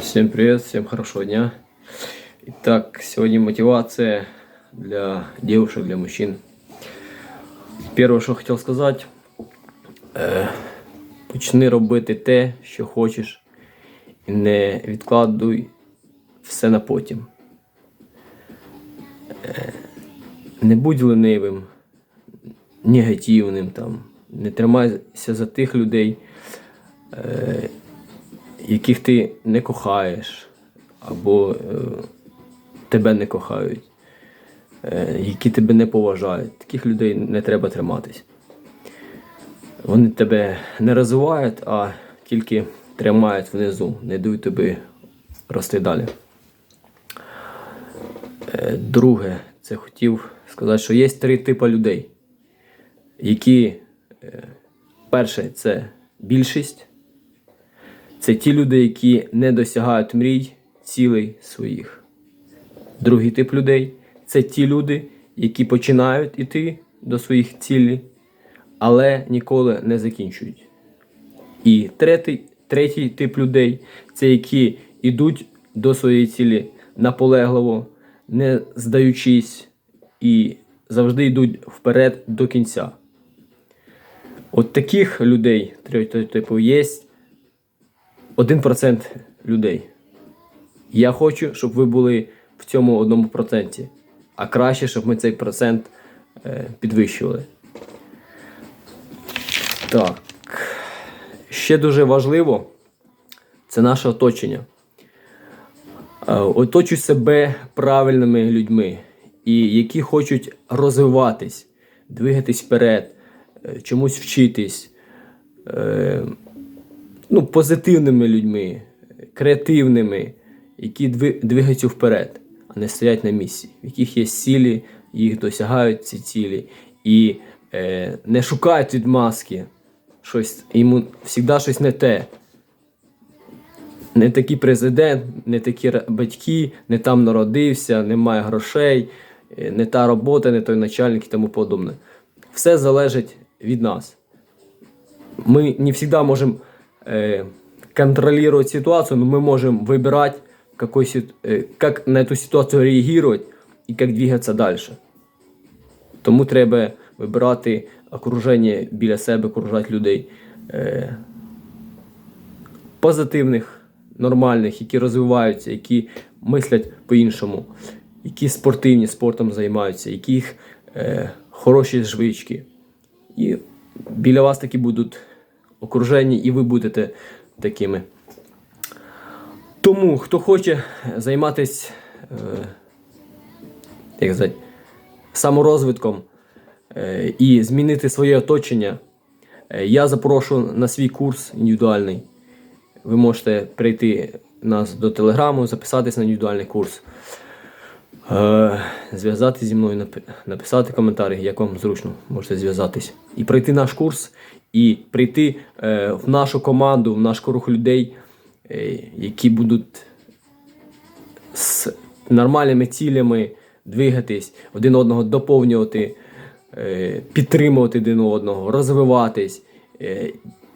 Всем привет, всем хорошего дня. Итак, сегодня мотивация для девушек, для мужчин. Первое, що хотів сказати, е, почни робити те, що хочеш, і не відкладуй все на потім. Е, не будь ленивим, негативним там, не тримайся за тих людей, е, яких ти не кохаєш, або е, тебе не кохають, е, які тебе не поважають. Таких людей не треба триматись. Вони тебе не розвивають, а тільки тримають внизу, не дають тобі рости далі. Е, Друге, це хотів сказати, що є три типи людей, які е, перше це більшість. Це ті люди, які не досягають мрій, цілей своїх. Другий тип людей це ті люди, які починають іти до своїх цілей, але ніколи не закінчують. І третій, третій тип людей це які йдуть до своєї цілі наполегливо, не здаючись, і завжди йдуть вперед до кінця. От таких людей, третього типу, є 1% людей. Я хочу, щоб ви були в цьому одному проценті. А краще, щоб ми цей процент е, підвищували. Так. Ще дуже важливо це наше оточення. Е, Оточуй себе правильними людьми, і які хочуть розвиватись, двигатись вперед, е, чомусь вчитись. Ну, позитивними людьми, креативними, які двигаються вперед, а не стоять на місці, в яких є цілі, їх досягають ці цілі, і е, не шукають відмазки, щось, йому завжди щось не те. Не такий президент, не такі батьки, не там народився, немає грошей, е, не та робота, не той начальник і тому подобне. Все залежить від нас мы не всегда можем э, контролировать ситуацию, но мы можем выбирать, какой, сит- э, как на эту ситуацію реагувати і як двигатися дальше. Тому треба вибирати окруження біля себе, окружати людей е, позитивних, нормальних, які розвиваються, які мислять по-іншому, які спортивні спортом займаються, яких е, хороші звички. І біля вас такі будуть окружені, і ви будете такими. Тому, хто хоче займатися е, як сказати, саморозвитком е, і змінити своє оточення, е, я запрошую на свій курс індивідуальний. Ви можете прийти нас до телеграму, записатись на індивідуальний курс. Е, зв'язати зі мною, написати коментарі, як вам зручно можете зв'язатись. І пройти наш курс, і прийти е, в нашу команду, в наш круг людей, е, які будуть з нормальними цілями двигатись, один одного доповнювати, підтримувати один одного, розвиватись,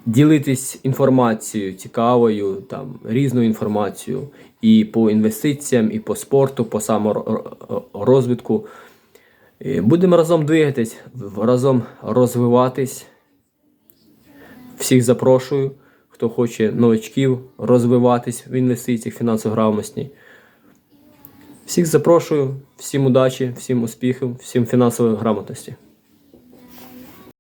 ділитись інформацією цікавою, там, різною інформацією і по інвестиціям, і по спорту, по саморозвитку. Будемо разом двигатись, разом розвиватись. Всіх запрошую, хто хоче новачків розвиватись в інвестиціях, фінансово грамотності. Всіх запрошую, всім удачі, всім успіхів, всім фінансової грамотності.